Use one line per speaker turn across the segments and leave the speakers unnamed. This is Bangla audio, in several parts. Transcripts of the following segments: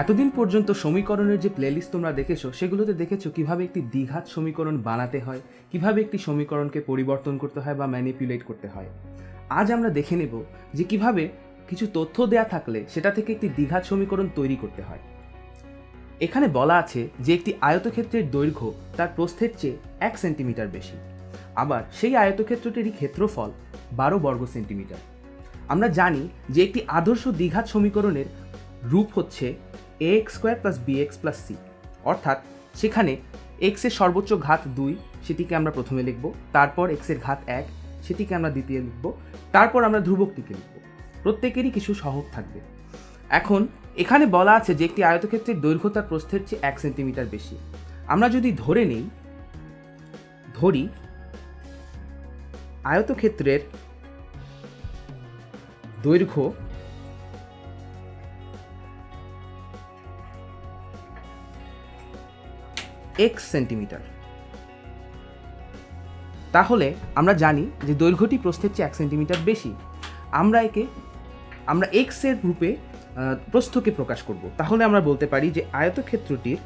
এতদিন পর্যন্ত সমীকরণের যে প্লেলিস্ট তোমরা দেখেছ, সেগুলোতে দেখেছ কীভাবে একটি দ্বিঘাত সমীকরণ বানাতে হয়, কীভাবে একটি সমীকরণকে পরিবর্তন করতে হয় বা ম্যানিপুলেট করতে হয়। আজ আমরা দেখে নেব যে কীভাবে কিছু তথ্য দেয়া থাকলে সেটা থেকে একটি দ্বিঘাত সমীকরণ তৈরি করতে হয়। এখানে বলা আছে যে একটি আয়তক্ষেত্রের দৈর্ঘ্য তার প্রস্থের চেয়ে এক সেন্টিমিটার বেশি। আবার সেই আয়তক্ষেত্রটিরই ক্ষেত্রফল বারো বর্গ সেন্টিমিটার। আমরা জানি যে একটি আদর্শ দ্বিঘাত সমীকরণের রূপ হচ্ছে a x square plus b x plus c অর্থাৎ সেখানে এক্সের সর্বোচ্চ ঘাত দুই, সেটিকে আমরা প্রথমে লিখব, তারপর এক্সের ঘাত এক, সেটিকে আমরা দ্বিতীয় লিখব, তারপর আমরা ধ্রুবকটিকে লিখব। প্রত্যেকেরই কিছু সহগ থাকবে। এখন এখানে বলা আছে যে একটি আয়তক্ষেত্রের দৈর্ঘ্য তার প্রস্থের চেয়ে এক সেন্টিমিটার বেশি। আমরা যদি ধরে নেই, ধরি আয়তক্ষেত্রের দৈর্ঘ্য এক্স সেন্টিমিটার তাহলে আমরা জানি যে দৈর্ঘ্যটি প্রস্থের চেয়ে এক সেন্টিমিটার বেশি। আমরা একে, আমরা এক্সের রূপে প্রস্থকে প্রকাশ করব। তাহলে আমরা বলতে পারি যে আয়তক্ষেত্রটির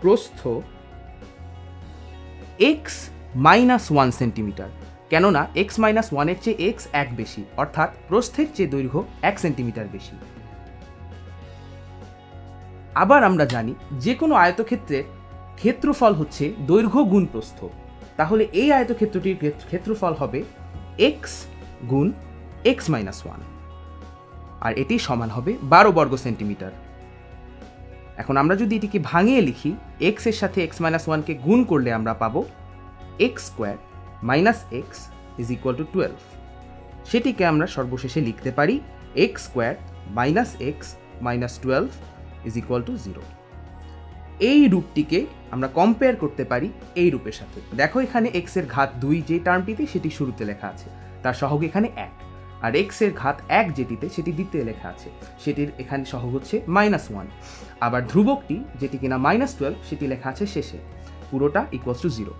প্রস্থ এক্স মাইনাস ওয়ান সেন্টিমিটার কেননা এক্স মাইনাস ওয়ানের চেয়ে এক্স এক বেশি, অর্থাৎ প্রস্থের চেয়ে দৈর্ঘ্য এক সেন্টিমিটার বেশি। আবার আমরা জানি যে কোনো আয়তক্ষেত্রের ক্ষেত্রফল হচ্ছে দৈর্ঘ্য গুণ প্রস্থ। তাহলে এই আয়তক্ষেত্রটির ক্ষেত্রফল হবে এক্স গুণ এক্স মাইনাস ওয়ান আর এটি সমান হবে বারো বর্গ সেন্টিমিটার এখন আমরা যদি এটিকে ভাঙিয়ে লিখি এক্সের সাথে এক্স মাইনাস ওয়ানকে গুণ করলে আমরা পাবো x square minus x is equal to twelve. সেটিকে আমরা সর্বশেষে লিখতে পারি x square minus x minus twelve is equal to zero. এই রূপটিকে আমরা কম্পেয়ার করতে পারি এই রূপের সাথে। দেখো এখানে এক্সের ঘাত দুই যে টার্মটিতে সেটি শুরুতে লেখা আছে, তার সহগ এখানে এক। আর এক্সের ঘাত এক যেটিতে সেটি দ্বিতীয় লেখা আছে, সেটির এখানে সহগ হচ্ছে মাইনাস ওয়ান। আবার ধ্রুবকটি যেটি কিনা মাইনাস টুয়েলভ সেটি লেখা আছে শেষে, পুরোটা ইকুয়ালস টু জিরো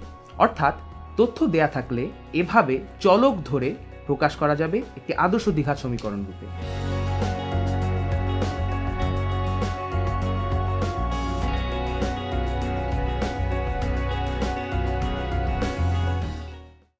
অর্থাৎ তথ্য দেয়া থাকলে এভাবে চলক ধরে প্রকাশ করা যাবে একটি আদর্শ দীঘা সমীকরণ রূপে।